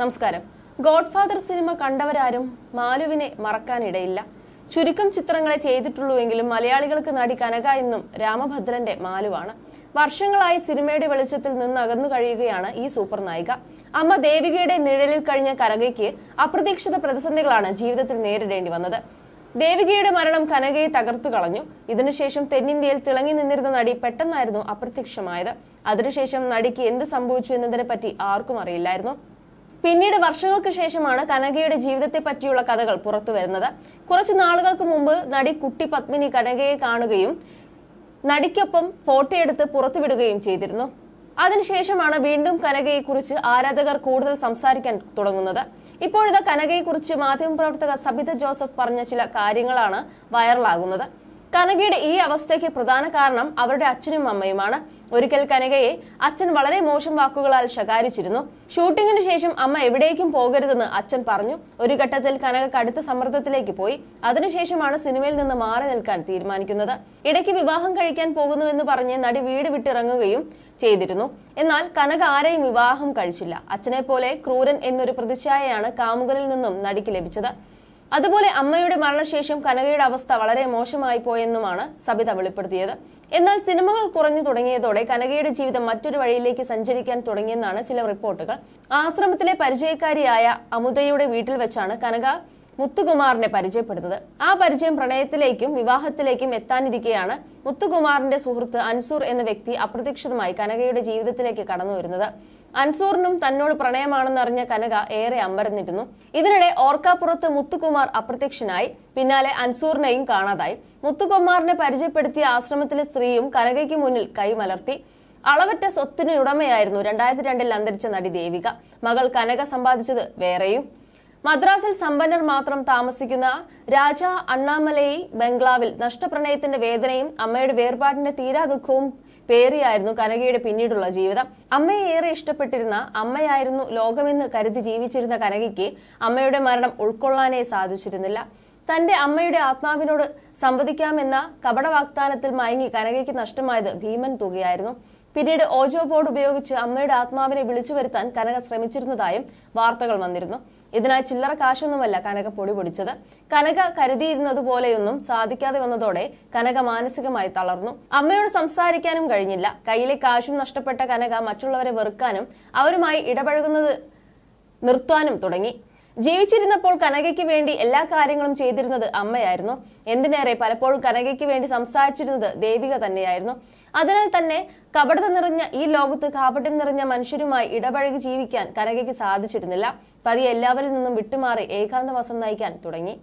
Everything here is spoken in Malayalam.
നമസ്കാരം. ഗോഡ്ഫാദർ സിനിമ കണ്ടവരാരും മാലുവിനെ മറക്കാനിടയില്ല. ചുരുക്കം ചിത്രങ്ങളെ ചെയ്തിട്ടുള്ളൂവെങ്കിലും മലയാളികൾക്ക് നടി കനക എന്നും രാമഭദ്രന്റെ മാലുവാണ്. വർഷങ്ങളായി സിനിമയുടെ വെളിച്ചത്തിൽ നിന്ന് അകന്നു കഴിയുകയാണ് ഈ സൂപ്പർ നായിക. അമ്മ ദേവികയുടെ നിഴലിൽ കഴിഞ്ഞ കനകയ്ക്ക് അപ്രതീക്ഷിത പ്രതിസന്ധികളാണ് ജീവിതത്തിൽ നേരിടേണ്ടി വന്നത്. ദേവികയുടെ മരണം കനകയെ തകർത്തു കളഞ്ഞു. ഇതിനുശേഷം തെന്നിന്ത്യയിൽ തിളങ്ങി നിന്നിരുന്ന നടി പെട്ടെന്നായിരുന്നു അപ്രത്യക്ഷമായത്. അതിനുശേഷം നടിക്ക് എന്ത് സംഭവിച്ചു എന്നതിനെ പറ്റി ആർക്കും അറിയില്ലായിരുന്നു. പിന്നീട് വർഷങ്ങൾക്ക് ശേഷമാണ് കനകയുടെ ജീവിതത്തെ പറ്റിയുള്ള കഥകൾ പുറത്തു വരുന്നത്. കുറച്ച് നാളുകൾക്ക് മുമ്പ് നടി കുട്ടി പത്മിനി കനകയെ കാണുകയും നടിക്കൊപ്പം ഫോട്ടോ എടുത്ത് പുറത്തുവിടുകയും ചെയ്തിരുന്നു. അതിനുശേഷമാണ് വീണ്ടും കനകയെക്കുറിച്ച് ആരാധകർ കൂടുതൽ സംസാരിക്കാൻ തുടങ്ങുന്നത്. ഇപ്പോഴിത് കനകയെക്കുറിച്ച് മാധ്യമപ്രവർത്തക സബിത ജോസഫ് പറഞ്ഞ ചില കാര്യങ്ങളാണ് വൈറലാകുന്നത്. കനകയുടെ ഈ അവസ്ഥയ്ക്ക് പ്രധാന കാരണം അവരുടെ അച്ഛനും അമ്മയുമാണ്. ഒരിക്കൽ കനകയെ അച്ഛൻ വളരെ മോശം വാക്കുകളാൽ ശകാരിച്ചിരുന്നു. ഷൂട്ടിങ്ങിന് ശേഷം അമ്മ എവിടേക്കും പോകരുതെന്ന് അച്ഛൻ പറഞ്ഞു. ഒരു ഘട്ടത്തിൽ കനക കടുത്ത സമ്മർദ്ദത്തിലേക്ക് പോയി. അതിനുശേഷമാണ് സിനിമയിൽ നിന്ന് മാറി നിൽക്കാൻ തീരുമാനിക്കുന്നത്. ഇടയ്ക്ക് വിവാഹം കഴിക്കാൻ പോകുന്നുവെന്ന് പറഞ്ഞ് നടി വീട് വിട്ടിറങ്ങുകയും ചെയ്തിരുന്നു. എന്നാൽ കനക ആരെയും വിവാഹം കഴിച്ചില്ല. അച്ഛനെ പോലെ ക്രൂരൻ എന്നൊരു പ്രതിച്ഛായയാണ് കാമുകനിൽ നിന്നും നടിക്ക് ലഭിച്ചത്. അതുപോലെ അമ്മയുടെ മരണശേഷം കനകയുടെ അവസ്ഥ വളരെ മോശമായി പോയെന്നുമാണ് സബിത വെളിപ്പെടുത്തിയത്. എന്നാൽ സിനിമകൾ കുറഞ്ഞു തുടങ്ങിയതോടെ കനകയുടെ ജീവിതം മറ്റൊരു വഴിയിലേക്ക് സഞ്ചരിക്കാൻ തുടങ്ങിയെന്നാണ് ചില റിപ്പോർട്ടുകൾ. ആശ്രമത്തിലെ പരിചയക്കാരിയായ അമുദയുടെ വീട്ടിൽ വെച്ചാണ് കനക മുത്തുകുമാറിനെ പരിചയപ്പെടുന്നത്. ആ പരിചയം പ്രണയത്തിലേക്കും വിവാഹത്തിലേക്കും എത്താനിരിക്കെയാണ് മുത്തുകുമാറിന്റെ സുഹൃത്ത് അൻസൂർ എന്ന വ്യക്തി അപ്രതീക്ഷിതമായി കനകയുടെ ജീവിതത്തിലേക്ക് കടന്നു വരുന്നത്. അൻസൂറിനും തന്നോട് പ്രണയമാണെന്നറിഞ്ഞ കനക ഏറെ അമ്പരന്നിരുന്നു. ഇതിനിടെ ഓർക്കാപ്പുറത്ത് മുത്തുകുമാർ അപ്രത്യക്ഷനായി. പിന്നാലെ അൻസൂറിനെയും കാണാതായി. മുത്തുകുമാറിനെ പരിചയപ്പെടുത്തിയ ആശ്രമത്തിലെ സ്ത്രീയും കനകയ്ക്ക് മുന്നിൽ കൈമലർത്തി. അളവറ്റ സ്വത്തിന് ഉടമയായിരുന്നു രണ്ടായിരത്തി രണ്ടിൽ അന്തരിച്ച നടി ദേവിക. മകൾ കനക സമ്പാദിച്ചത് വേറെയും. മദ്രാസിൽ സമ്പന്നർ മാത്രം താമസിക്കുന്ന രാജ അണ്ണാമലൈ ബംഗ്ലാവിൽ നഷ്ടപ്രണയത്തിന്റെ വേദനയും അമ്മയുടെ വേർപാടിന്റെ തീരാ ദുഃഖവും പേറിയായിരുന്നു കനകയുടെ പിന്നീടുള്ള ജീവിതം. അമ്മയെ ഏറെ ഇഷ്ടപ്പെട്ടിരുന്ന അമ്മയായിരുന്നു ലോകമെന്ന് കരുതി ജീവിച്ചിരുന്ന കനകയ്ക്ക് അമ്മയുടെ മരണം ഉൾക്കൊള്ളാനേ സാധിച്ചിരുന്നില്ല. തന്റെ അമ്മയുടെ ആത്മാവിനോട് സംവദിക്കാമെന്ന കപട വാഗ്ദാനത്തിൽ മയങ്ങി കനകയ്ക്ക് നഷ്ടമായത് ഭീമൻ തുകയായിരുന്നു. പിന്നീട് ഓജോ ബോർഡ് ഉപയോഗിച്ച് അമ്മയുടെ ആത്മാവിനെ വിളിച്ചു വരുത്താൻ കനക ശ്രമിച്ചിരുന്നതായും വാർത്തകൾ വന്നിരുന്നു. ഇതിനായി ചില്ലറ കാശൊന്നുമല്ല കനക പൊടി പൊടിച്ചത്. കനക കരുതിയിരുന്നത് പോലെയൊന്നും സാധിക്കാതെ വന്നതോടെ കനക മാനസികമായി തളർന്നു. അമ്മയോട് സംസാരിക്കാനും കഴിഞ്ഞില്ല. കയ്യിലെ കാശും നഷ്ടപ്പെട്ട കനക മറ്റുള്ളവരെ വെറുക്കാനും അവരുമായി ഇടപഴകുന്നത് നിർത്താനും തുടങ്ങി. ജീവിച്ചിരുന്നപ്പോൾ കനകയ്ക്ക് വേണ്ടി എല്ലാ കാര്യങ്ങളും ചെയ്തിരുന്നത് അമ്മയായിരുന്നു. എന്തിനേറെ പലപ്പോഴും കനകയ്ക്ക് വേണ്ടി സംസാരിച്ചിരുന്നത് ദേവിക തന്നെയായിരുന്നു. അതിനാൽ തന്നെ കപടത നിറഞ്ഞ ഈ ലോകത്ത് കാപട്യം നിറഞ്ഞ മനുഷ്യരുമായി ഇടപഴകി ജീവിക്കാൻ കനകയ്ക്ക് സാധിച്ചിരുന്നില്ല. പതിയെ എല്ലാവരിൽ നിന്നും വിട്ടുമാറി ഏകാന്തവാസം നയിക്കാൻ തുടങ്ങി.